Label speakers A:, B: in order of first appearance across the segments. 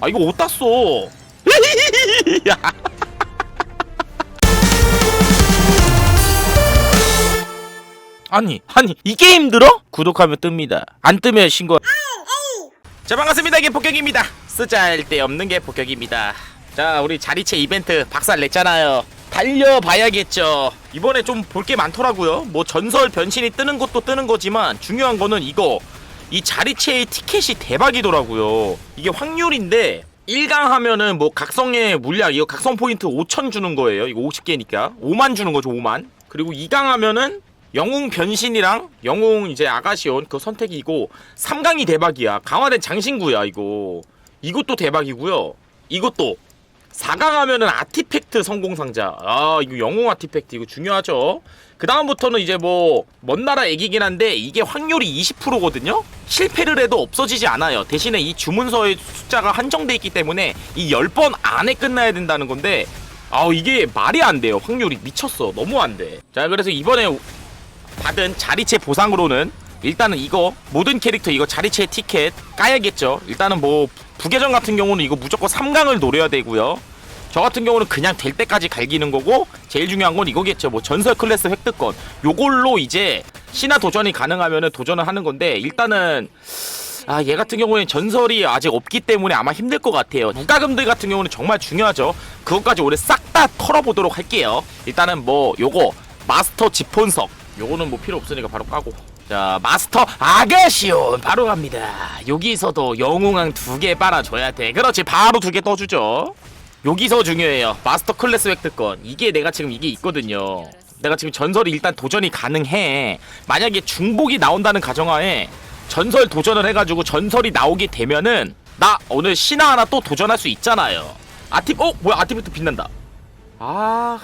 A: 아 이거 못 땄어 아니 아니 이게 힘들어? 구독하면 뜹니다. 안 뜨면 신고. 자 반갑습니다. 이게 폭격입니다. 쓰잘데 없는 게 폭격입니다. 자 우리 자리체 이벤트 박살 냈잖아요. 달려봐야겠죠. 이번에 좀 볼 게 많더라고요. 뭐 전설 변신이 뜨는 것도 뜨는 거지만 중요한 거는 이거 이 자리체의 티켓이 대박이더라고요. 이게 확률인데 1강 하면은 뭐 각성의 물약 이거 각성 포인트 5천 주는 거예요. 이거 50개니까. 5만 주는 거죠 5만. 그리고 2강 하면은 영웅 변신이랑 영웅 이제 아가시온 그 선택이고 3강이 대박이야. 강화된 장신구야 이거. 이것도 대박이고요. 이것도 4강 하면은 아티팩트 성공 상자. 아 이거 영웅 아티팩트 이거 중요하죠. 그 다음부터는 이제 뭐 먼 나라 얘기긴 한데 이게 확률이 20%거든요? 실패를 해도 없어지지 않아요. 대신에 이 주문서의 숫자가 한정돼 있기 때문에 이 10번 안에 끝나야 된다는 건데 아우 이게 말이 안 돼요. 확률이 미쳤어. 너무 안 돼 자 그래서 이번에 받은 자리체 보상으로는 일단은 이거 모든 캐릭터 이거 자리체 티켓 까야겠죠. 일단은 뭐 부계정 같은 경우는 이거 무조건 3강을 노려야 되고요. 저 같은 경우는 그냥 될 때까지 갈기는 거고 제일 중요한 건 이거겠죠. 뭐 전설 클래스 획득권. 요걸로 이제 신화 도전이 가능하면은 도전을 하는 건데 일단은 아, 얘 같은 경우에는 전설이 아직 없기 때문에 아마 힘들 것 같아요. 무가금들 같은 경우는 정말 중요하죠. 그것까지 올해 싹 다 털어보도록 할게요. 일단은 뭐 요거 마스터 지폰석 요거는 뭐 필요 없으니까 바로 까고 자 마스터 아가시온 바로 갑니다 여기서도 영웅왕 두 개 빨아줘야 돼 그렇지 바로 두 개 떠주죠 여기서 중요해요. 마스터 클래스 획득권. 이게 내가 지금 이게 있거든요. 내가 지금 전설이 일단 도전이 가능해. 만약에 중복이 나온다는 가정하에 전설 도전을 해가지고 전설이 나오게 되면은 나 오늘 신화 하나 또 도전할 수 있잖아요. 아티 어? 뭐야? 아티팩트 빛난다. 아.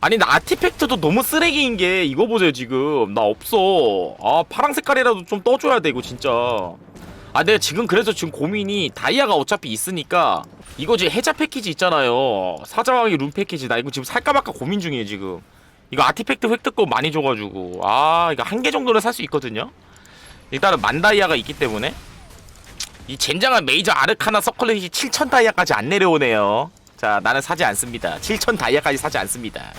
A: 아니 나 아티팩트도 너무 쓰레기인 게 이거 보세요 지금. 나 없어. 아 파랑 색깔이라도 좀 떠줘야 돼 이거 진짜 아 내가 지금 그래서 지금 고민이 다이아가 어차피 있으니까 이거 지금 해자 패키지 있잖아요. 사자왕의 룬 패키지. 나 이거 지금 살까 말까 고민 중이에요 지금. 이거 아티팩트 획득권 많이 줘가지고. 아 이거 한 개 정도는 살 수 있거든요? 일단은 만 다이아가 있기 때문에. 이 젠장한 메이저 아르카나 서클렛이 7천 다이아까지 안 내려오네요. 자 나는 사지 않습니다. 7천 다이아까지 사지 않습니다.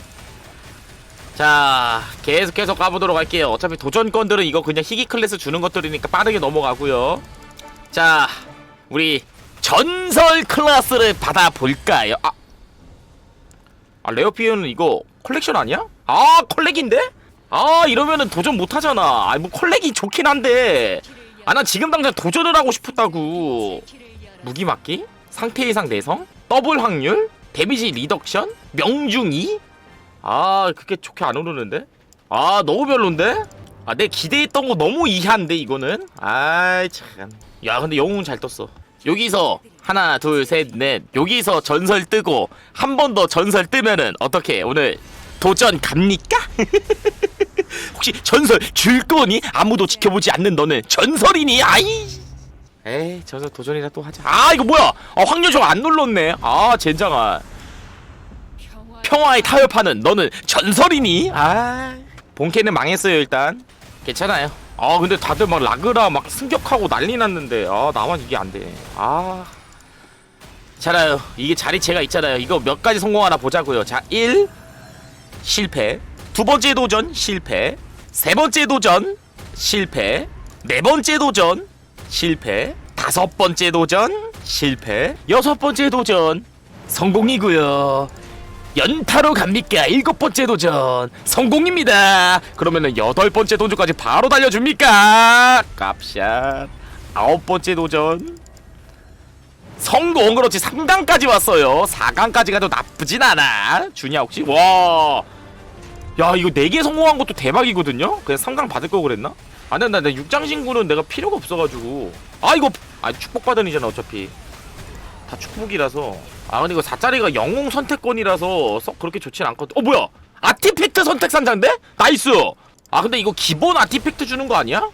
A: 자 계속 계속 가보도록 할게요. 어차피 도전권들은 이거 그냥 희귀 클래스 주는 것들이니까 빠르게 넘어가고요 자 우리 전설 클래스를 받아볼까요 아, 아 레어피어는 이거 컬렉션 아니야? 아 컬렉인데? 아 이러면은 도전 못하잖아 아 뭐 컬렉이 좋긴 한데 아 나 지금 당장 도전을 하고 싶었다고 무기 맞기? 상태 이상 내성? 더블 확률? 데미지 리덕션? 명중이? 아 그게 좋게 안 오르는데? 아 너무 별론데? 아 내 기대했던 거 너무 이한데 이거는? 아이 참 야 근데 영웅은 잘 떴어. 여기서 하나 둘 셋 넷. 여기서 전설 뜨고 한 번 더 전설 뜨면은 어떻게 오늘 도전 갑니까? 혹시 전설 줄 거니? 아무도 지켜보지 않는 너는 전설이니? 아이! 에이 전설 도전이라 또 하자. 아 이거 뭐야? 아 확률 저거 안 눌렀네. 아 젠장아. 평화의 타협하는 너는 전설이니? 아 본캐는 망했어요 일단. 괜찮아요 아 근데 다들 막 라그라 막 승격하고 난리 났는데. 아 나만 이게 안돼아. 괜찮아요. 이게 자리체가 있잖아요. 이거 몇 가지 성공하나 보자고요. 자1 실패. 두 번째 도전 실패. 세 번째 도전 실패. 네 번째 도전 실패. 다섯 번째 도전 실패. 여섯 번째 도전 성공이고요 연타로 갑니까? 일곱 번째 도전 성공입니다. 그러면은 여덟 번째 도전까지 바로 달려줍니까? 깝샷 아홉 번째 도전 성공 그렇지 3강까지 왔어요 4강까지 가도 나쁘진 않아 주냐 혹시? 와 야 이거 4개 성공한 것도 대박이거든요? 그냥 3강 받을 거 그랬나? 안 된다 내 6장 신구는 내가 필요가 없어가지고 아 이거 아 축복받은 이잖아 어차피 다 축복이라서 아 근데 이거 4짜리가 영웅 선택권이라서 썩 그렇게 좋진 않거든. 어 뭐야? 아티팩트 선택 상자인데? 나이스! 아 근데 이거 기본 아티팩트 주는 거 아니야?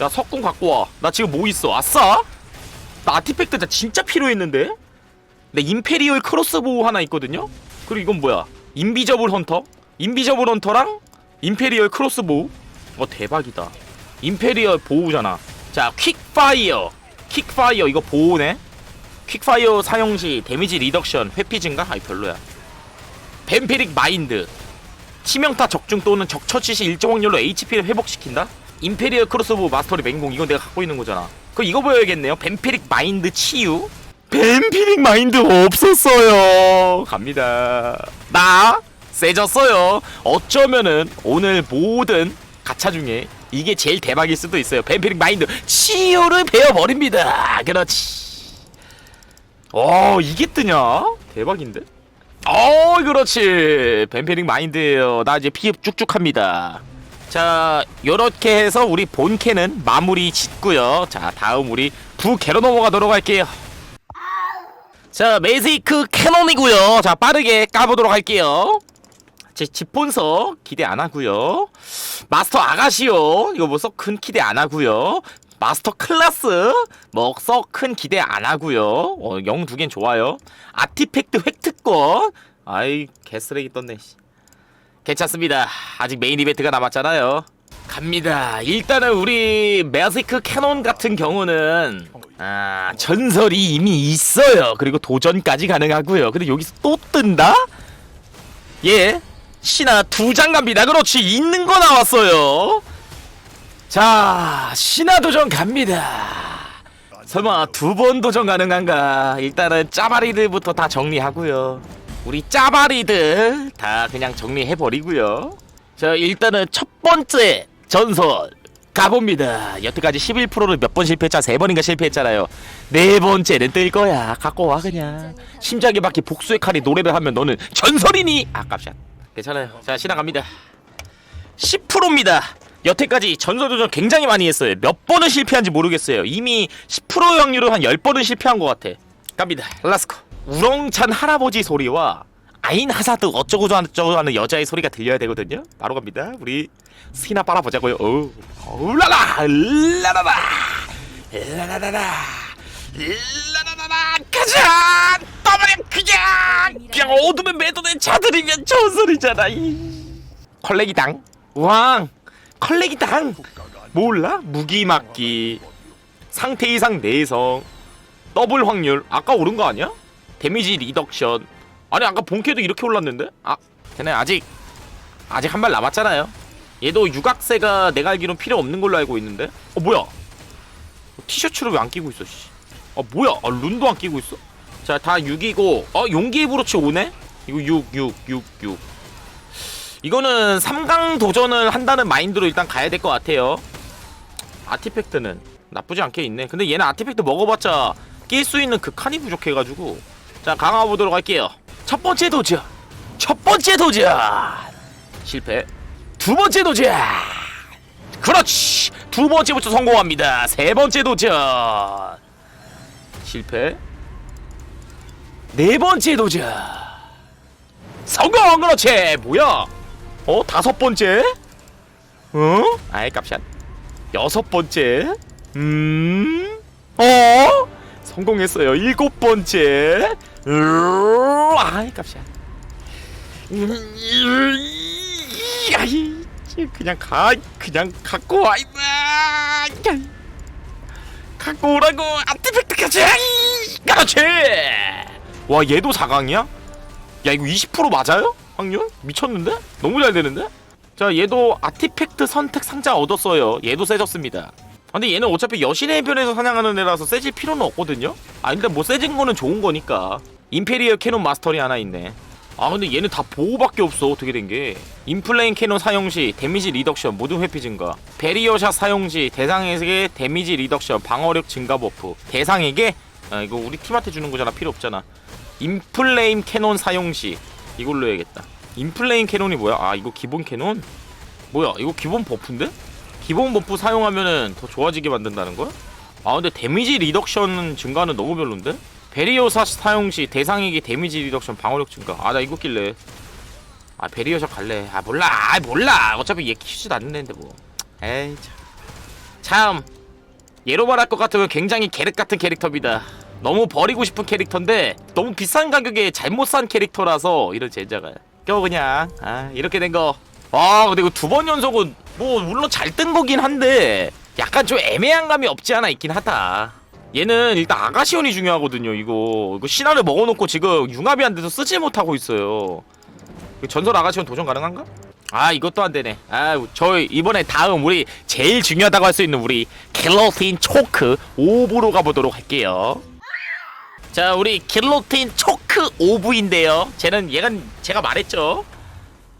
A: 야 석궁 갖고 와나 지금 뭐 있어? 아싸? 나 아티팩트 나 진짜 필요했는데? 내 임페리얼 크로스보우 하나 있거든요? 그리고 이건 뭐야? 인비저블 헌터? 인비저블 헌터랑 임페리얼 크로스보우? 어 대박이다. 임페리얼 보우잖아. 자 퀵파이어. 퀵파이어. 이거 보호네 퀵파이어 사용 시 데미지 리덕션 회피 증가? 아이 별로야. 뱀피릭 마인드. 치명타 적중 또는 적 처치 시 일정 확률로 HP를 회복시킨다? 임페리얼 크로스오브 마스터리 맹공 이건 내가 갖고 있는 거잖아. 그 이거 보여야겠네요. 뱀피릭 마인드 치유? 뱀피릭 마인드 없었어요. 갑니다. 나 세졌어요. 어쩌면은 오늘 모든 가차 중에 이게 제일 대박일 수도 있어요. 뱀피릭 마인드 치유를 베어버립니다. 그렇지 어 이게 뜨냐? 대박인데? 어 그렇지. 뱀피릭 마인드예요. 나 이제 피흡 쭉쭉합니다. 자 요렇게 해서 우리 본캐는 마무리 짓고요. 자 다음 우리 부캐로 넘어가도록 할게요. 자 메이지크 캐논이고요. 자 빠르게 까보도록 할게요. 제 집본서 기대 안 하고요. 마스터 아가시오 이거 뭐써 큰 기대 안 하고요 마스터 클라스. 뭐써 큰 기대 안 하고요. 어, 영두 개는 좋아요. 아티팩트 획득권. 아이 개쓰레기 떴네 씨. 괜찮습니다. 아직 메인 이벤트가 남았잖아요. 갑니다. 일단은 우리 메시크 캐논 같은 경우는 아 전설이 이미 있어요. 그리고 도전까지 가능하고요. 근데 여기서 또 뜬다? 예. 신화 두 장 갑니다. 그렇지. 있는 거 나왔어요 자 신화 도전 갑니다. 설마 두 번 도전 가능한가? 일단은 짜바리들부터 다 정리하고요. 우리 짜바리들 다 그냥 정리해 버리고요. 자 일단은 첫 번째 전설 가봅니다. 여태까지 11%를 몇 번 실패했잖아 세 번인가 실패했잖아요. 네 번째는 뜰 거야. 갖고 와 그냥. 심장에 박히 복수의 칼이 노래를 하면 너는 전설이니? 아깝샷 괜찮아요. 자 시작합니다. 10%입니다. 여태까지 전설도전 굉장히 많이 했어요. 몇 번을 실패한지 모르겠어요. 이미 10% 확률로 한 10번은 실패한 것 같아. 갑니다. 라스코. 우렁찬 할아버지 소리와 아인 하사드 어쩌고 저쩌고 하는 여자의 소리가 들려야 되거든요. 바로 갑니다. 우리 스키나 빨아보자고요. 어우. 울라라! 라라라! 라라라라! 라라라라! 가자! 떠버려 그냥! 그냥 어둠에 매도된 자들이면 전설이잖아. 이. 컬레기당 왕 컬레기당. 몰라? 무기 막기 상태 이상 내성 더블 확률. 아까 오른 거 아니야? 데미지 리덕션. 아니 아까 본캐도 이렇게 올랐는데? 아 걔네 아직 아직 한 발 남았잖아요. 얘도 유각세가 내가 알기론 필요 없는 걸로 알고 있는데? 어 뭐야? 티셔츠를 왜 안 끼고 있어 씨. 아 뭐야? 아, 룬도 안 끼고 있어? 자 다 6이고. 어 용기의 브로치 오네? 이거 6 6 6 6 이거는 3강 도전을 한다는 마인드로 일단 가야 될 것 같아요. 아티팩트는 나쁘지 않게 있네. 근데 얘는 아티팩트 먹어봤자 낄 수 있는 그 칸이 부족해가지고 자 강화 보도록 할게요. 첫 번째 도전, 첫 번째 도전 실패. 두 번째 도전, 그렇지. 두 번째부터 성공합니다. 세 번째 도전 실패. 네 번째 도전 성공 그렇지. 뭐야? 어 다섯 번째? 어? 아이 깝샷 여섯 번째? 음? 어? 성공했어요 일곱 번째? 으, 아이 깝샷 아이 그냥 가 그냥 갖고 와 임마 갖고 오라고 아티팩트까지 그렇지 와 얘도 4강이야? 야 이거 20% 맞아요? 확률? 미쳤는데? 너무 잘 되는데? 자 얘도 아티팩트 선택 상자 얻었어요. 얘도 세졌습니다. 아, 근데 얘는 어차피 여신의 변에서 사냥하는 애라서 세질 필요는 없거든요? 아 근데 뭐 세진 거는 좋은 거니까. 임페리얼 캐논 마스터리 하나 있네. 아 근데 얘는 다 보호밖에 없어 어떻게 된 게. 인플레인 캐논 사용 시 데미지 리덕션 모든 회피 증가. 베리어샷 사용 시 대상에게 데미지 리덕션 방어력 증가 버프. 대상에게? 아 이거 우리 팀한테 주는 거잖아 필요 없잖아. 인플레임 캐논 사용 시 이걸로 해야겠다 인플레임 캐논이 뭐야? 아 이거 기본 캐논? 뭐야 이거 기본 버프인데? 기본 버프 사용하면은 더 좋아지게 만든다는 거야? 아 근데 데미지 리덕션 증가는 너무 별론데? 베리어 샷 사용 시 대상에게 데미지 리덕션 방어력 증가 아 나 이거 낄래 아 베리어 샷 갈래 아 몰라 아 몰라 어차피 얘 키우지도 않는 애인데 뭐 에이 참. 참 얘로 말할 것 같으면 굉장히 계륵 같은 캐릭터입니다 너무 버리고 싶은 캐릭터인데 너무 비싼 가격에 잘못 산 캐릭터라서 이런 젠자가 껴 그냥. 아 이렇게 된거아 근데 이거 두 번 연속은 뭐 물론 잘 뜬 거긴 한데 약간 좀 애매한 감이 없지 않아 있긴 하다. 얘는 일단 아가시온이 중요하거든요 이거. 이거 신화를 먹어놓고 지금 융합이 안 돼서 쓰지 못하고 있어요. 그 전설 아가시온 도전 가능한가? 아 이것도 안 되네. 아 저희 이번에 다음 우리 제일 중요하다고 할 수 있는 우리 갤러틴 초크 5부로 가보도록 할게요 자 우리 갤러틴 초크 5부인데요 쟤는 얘가 제가 말했죠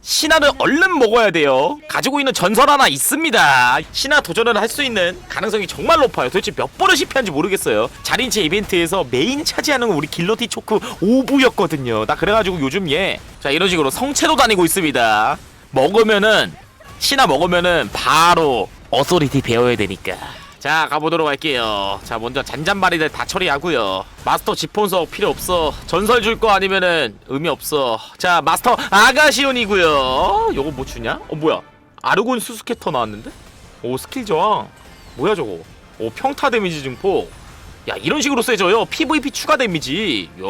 A: 신화를 얼른 먹어야 돼요. 가지고 있는 전설 하나 있습니다. 신화 도전을 할 수 있는 가능성이 정말 높아요. 도대체 몇 번을 실패한지 모르겠어요. 자린체 이벤트에서 메인 차지하는 건 우리 길로티 초크 5부였거든요. 나 그래가지고 요즘 얘, 자 이런 식으로 성체로 다니고 있습니다. 먹으면은 신화 먹으면은 바로 어소리티 배워야 되니까. 자 가보도록 할게요. 자 먼저 잔잔바리들 다 처리하고요. 마스터 지폰석 필요 없어. 전설 줄 거 아니면은 의미 없어. 자 마스터 아가시온이고요. 요거 뭐 주냐? 어 뭐야? 아르곤 수수캐터 나왔는데? 오 스킬 저항. 뭐야 저거? 오 평타 데미지 증폭. 야 이런 식으로 세져요. PVP 추가 데미지. 야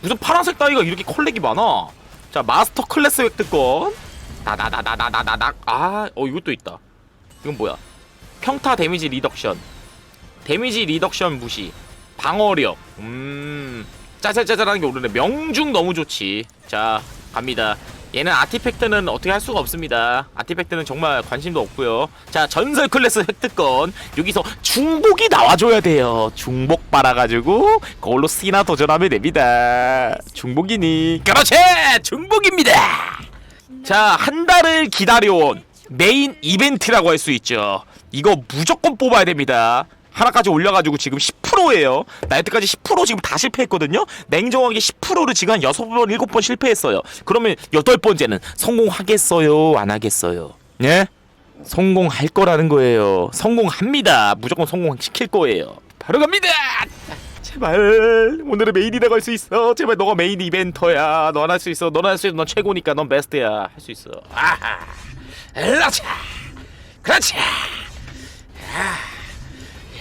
A: 무슨 파란색 따위가 이렇게 컬렉이 많아. 자 마스터 클래스 획득권. 다다다다다다닥. 아, 어 이것도 있다. 이건 뭐야? 평타 데미지 리덕션. 데미지 리덕션 무시. 방어력. 음 짜잘짜잘하는 게 오르네. 명중 너무 좋지. 자 갑니다. 얘는 아티팩트는 어떻게 할 수가 없습니다. 아티팩트는 정말 관심도 없고요. 자 전설 클래스 획득권. 여기서 중복이 나와줘야 돼요. 중복 빨아가지고 그걸로 스나 도전하면 됩니다. 중복이니. 그렇지! 중복입니다! 자 한 달을 기다려온 메인 이벤트라고 할 수 있죠 이거 무조건 뽑아야 됩니다. 하나까지 올려가지고 지금 10%예요. 나 여태까지 10% 지금 다 실패했거든요. 냉정하게 10%를 지금 한 6번, 7번 실패했어요. 그러면 여덟 번째는 성공하겠어요? 안 하겠어요? 예? 성공할 거라는 거예요. 성공합니다. 무조건 성공시킬 거예요. 바로 갑니다. 제발 오늘은 메인이라고 할 수 있어. 제발 너가 메인 이벤터야. 넌 할 수 있어. 넌 할 수 있어. 넌 최고니까. 넌 베스트야. 할 수 있어. 아하. 그렇지. 그렇지.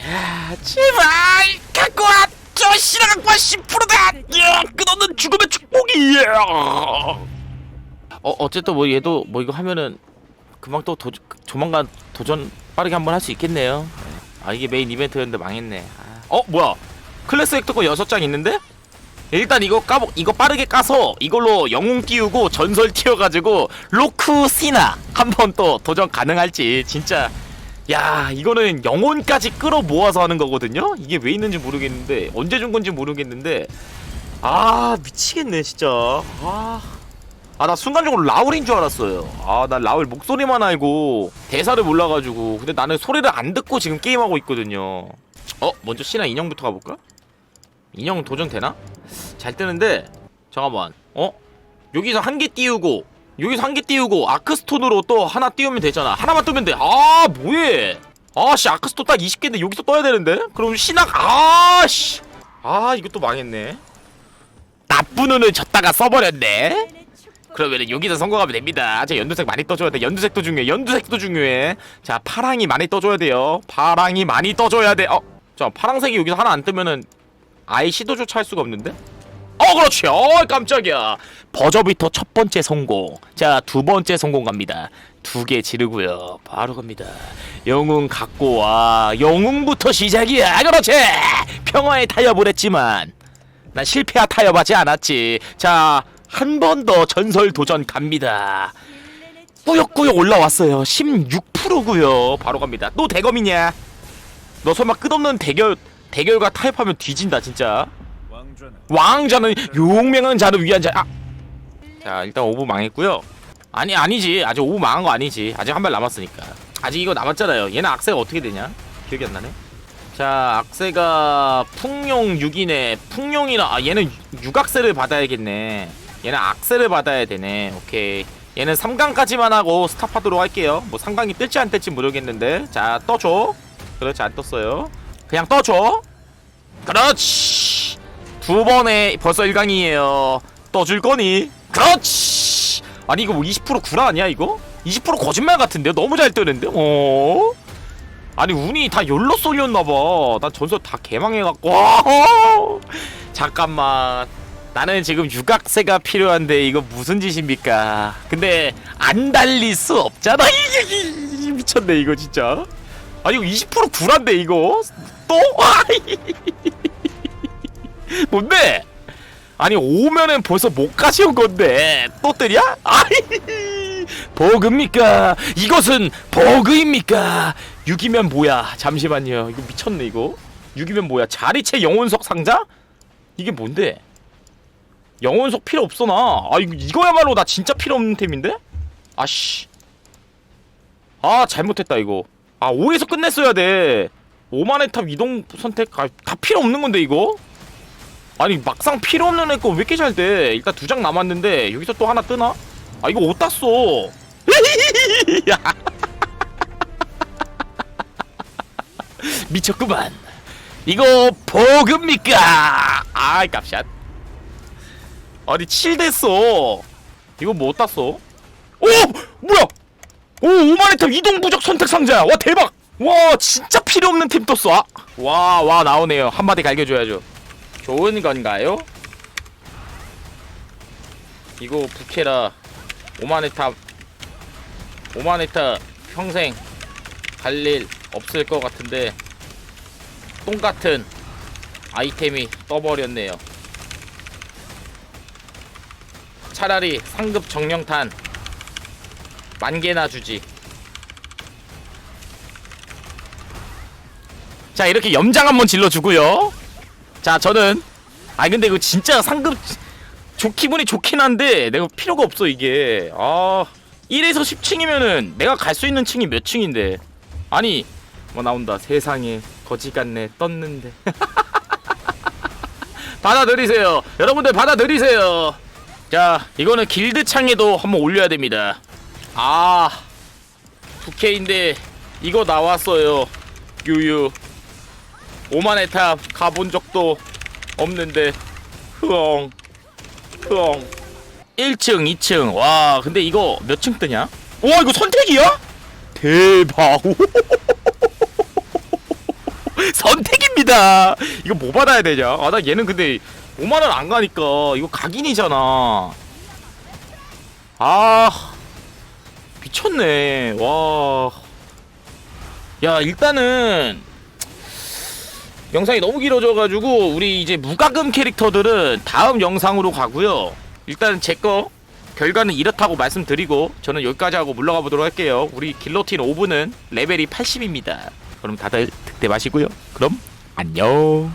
A: 야, 제발 갖고 와. 저 씨랑 갖고 와 10%다. 야, 끝없는 죽음의 축복이 야. 어 어쨌든 뭐 얘도 뭐 이거 하면은 금방 또 도, 조만간 도전 빠르게 한번 할 수 있겠네요. 아 이게 메인 이벤트였는데 망했네. 아. 어 뭐야? 클래스 획득권 6장 있는데? 일단 이거 까보 이거 빠르게 까서 이걸로 영웅 띄우고 전설 튀어가지고 로크 시나 한번 또 도전 가능할지 진짜 야 이거는 영혼까지 끌어 모아서 하는 거거든요? 이게 왜 있는지 모르겠는데 언제 준 건지 모르겠는데. 아 미치겠네 진짜. 아. 아 나 순간적으로 라울인 줄 알았어요. 아 나 라울 목소리만 알고 대사를 몰라가지고. 근데 나는 소리를 안 듣고 지금 게임하고 있거든요. 어 먼저 신화 인형부터 가볼까? 인형 도전 되나? 잘 뜨는데? 잠깐만. 어? 여기서 한 개 띄우고 여기서 한 개 띄우고 아크스톤으로 또 하나 띄우면 되잖아. 하나만 뜨면 돼아 뭐해? 아씨 아크스톤 딱 20개인데 여기서 떠야 되는데? 그럼 신학 아씨. 아 이것도 망했네. 나쁜 운을 줬다가 써버렸네. 그러면 여기서 성공하면 됩니다. 자 연두색 많이 떠줘야 돼. 연두색도 중요해. 연두색도 중요해. 자 파랑이 많이 떠줘야 돼요. 파랑이 많이 떠줘야 돼어 자 파랑색이 여기서 하나 안 뜨면은 아예 시도조차 할 수가 없는데? 어 그렇지. 어 깜짝이야. 버저비터 첫 번째 성공. 자 두 번째 성공 갑니다. 두 개 지르고요. 바로 갑니다. 영웅 갖고 와. 영웅부터 시작이야. 그렇지. 평화에 타협을 했지만 난 실패와 타협하지 않았지. 자 한 번 더 전설 도전 갑니다. 꾸역꾸역 올라왔어요. 16%고요. 바로 갑니다. 또 대검이냐? 너 설마 끝없는 대결 대결과 타협하면 뒤진다 진짜 왕자는 용맹한 자를 위한 자. 아. 자 일단 오브 망했고요. 아니 아니지 아직 오브 망한 거 아니지 아직 한 발 남았으니까 아직 이거 남았잖아요. 얘는 악세가 어떻게 되냐? 기억이 안 나네. 자 악세가 풍용 6이네. 풍용이라 아 얘는 육악세를 받아야겠네. 얘는 악세를 받아야 되네. 오케이. 얘는 3강까지만 하고 스탑하도록 할게요. 뭐 3강이 뜰지 안 뜰지 모르겠는데 자 떠줘. 그렇지 안 떴어요. 그냥 떠줘. 그렇지. 두 번에 벌써 1강이에요. 떠줄 거니? 그렇지. 아니 이거 뭐 20% 구라 아니야 이거? 20% 거짓말 같은데 너무 잘 뜨는데? 어? 아니 운이 다 열로 쏠렸나봐. 난 전설 다 개망해갖고. 와! 잠깐만. 나는 지금 육각세가 필요한데 이거 무슨 짓입니까? 근데 안 달릴 수 없잖아. 미쳤네 이거 진짜. 아니 이거 20% 구란데 이거? 또? 뭔데? 아니 오면은 벌써 못 가져온 건데 또 뜨냐? 아이 버그입니까? 이것은 버그입니까? 6이면 뭐야? 잠시만요. 이거 미쳤네 이거. 6이면 뭐야? 자리체 영혼석 상자? 이게 뭔데? 영혼석 필요 없어 나. 아 이거 이거야말로 나 진짜 필요 없는 템인데? 아씨. 아 잘못했다 이거. 아 5에서 끝냈어야 돼. 5만의 탑 이동 선택 아, 다 필요 없는 건데 이거? 아니 막상 필요 없는 애 거 왜 이렇게 잘 돼? 일단 두 장 남았는데 여기서 또 하나 뜨나? 아 이거 못 땄어. 야. 미쳤구만. 이거 버그입니까? 아이 값샷. 아니 7 됐어. 이거 못 땄어. 오 뭐야? 오 5만의 탑 이동 부적 선택 상자. 와 대박. 와 진짜 필요 없는 팀 떴어. 아. 와와 나오네요. 한 마디 갈겨줘야죠. 좋은 건가요? 이거 부캐라 오마네탑 오마네탑 평생 갈 일 없을 것 같은데 똥 같은 아이템이 떠버렸네요 차라리 상급 정령탄 만 개나 주지 자 이렇게 염장 한번 질러주고요. 자 저는 아 근데 이거 진짜 상급 좋 기분이 좋긴 한데 내가 필요가 없어 이게. 아 1에서 10층이면은 내가 갈 수 있는 층이 몇 층인데. 아니 뭐 나온다. 세상에 거지 같네. 떴는데. 받아들이세요. 여러분들 받아들이세요. 자 이거는 길드 창에도 한번 올려야 됩니다. 아 2K인데 이거 나왔어요. 유유 오만의 탑 가본 적도 없는데. 흐엉 흐엉. 1층 2층. 와 근데 이거 몇 층 뜨냐? 와 이거 선택이야? 대박. 선택입니다. 이거 뭐 받아야 되냐? 아 나 얘는 근데 5만원 안 가니까 이거 각인이잖아. 아 미쳤네. 와 야 일단은 영상이 너무 길어져가지고 우리 이제 무과금 캐릭터들은 다음 영상으로 가고요. 일단 제 거 결과는 이렇다고 말씀드리고 저는 여기까지 하고 물러가 보도록 할게요. 우리 길로틴 5분은 레벨이 80입니다. 그럼 다들 득템하시고요. 그럼 안녕.